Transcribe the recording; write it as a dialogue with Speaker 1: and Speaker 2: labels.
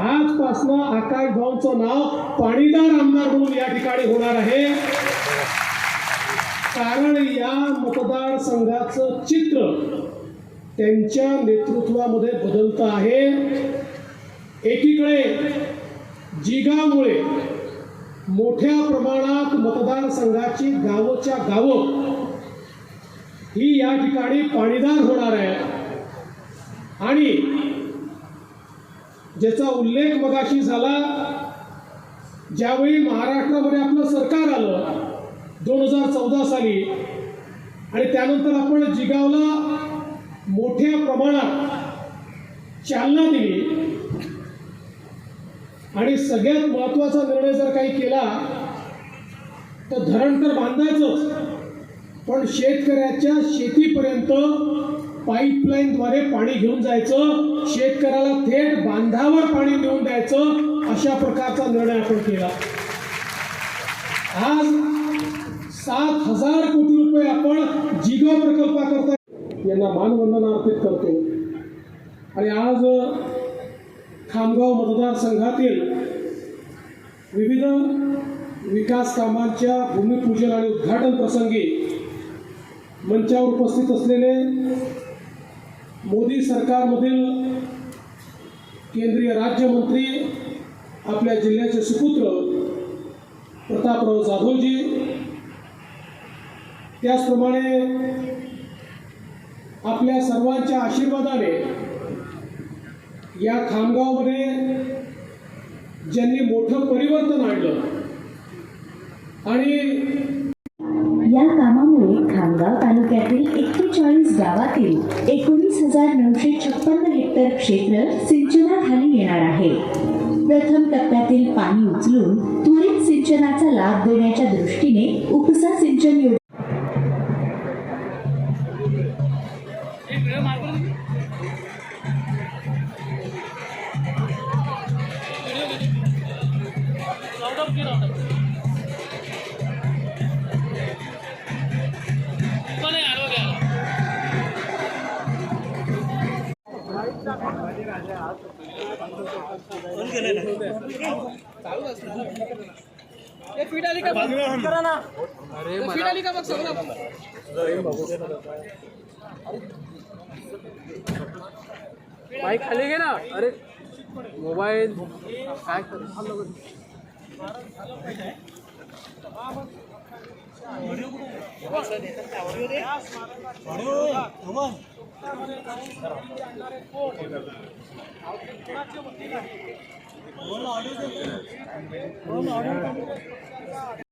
Speaker 1: आजपासनं आकाश भाऊंचं नाव पाणीदार आमदार म्हणून या ठिकाणी होणार आहे. कारण या मतदारसंघाचं चित्र त्यांच्या नेतृत्वामध्ये बदलतं आहे. एकीकडे जिगामुळे मोठ्या प्रमाणात मतदारसंघाची गावच्या गावं ही या ठिकाणी पाणीदार होणार आहे. आणि ज्याचा उल्लेख मगाशी झाला ज्यावेळी महाराष्ट्रामध्ये आपलं सरकार आलं दोन हजार चौदा साली आणि त्यानंतर आपण जिगावला मोठ्या प्रमाणात चालना दिली आणि सगळ्यात महत्त्वाचा निर्णय जर काही केला तर धरण तर बांधायचंच पण शेतकऱ्याच्या शेतीपर्यंत पाईपलाईनद्वारे पाणी घेऊन जायचं शेतकऱ्याला थेट बांधावर पाणी देऊन द्यायचं अशा प्रकारचा निर्णय आपण केला. आज सात हजार कोटी रुपये आपण जिगा प्रकल्पाकरता यांना मानवंदना अर्पित करतो. आणि आज खामगाव मतदारसंघातील विविध विकास कामांच्या भूमिपूजन आणि उद्घाटन प्रसंगी मंचावर उपस्थित असलेले मोदी सरकारमधील केंद्रीय राज्यमंत्री आपल्या जिल्ह्याचे सुपुत्र प्रतापराव जाधवजी त्याचप्रमाणे आपल्या सर्वांच्या आशीर्वादाने या खामगावमध्ये ज्यांनी मोठं परिवर्तन आणलं आणि
Speaker 2: कामामुळे खामगाव तालुक्यातील एक्केचाळीस गावातील एकोणीस हजार नऊशे छप्पन्न हेक्टर क्षेत्र सिंचनाखाली येणार आहे. प्रथम टप्प्यातील पाणी उचलून त्वरित सिंचनाचा लाभ देण्याच्या दृष्टीने उपसा सिंचन योजना
Speaker 3: बाईक खाली घे ना अरे मोबाईल काय कर कोण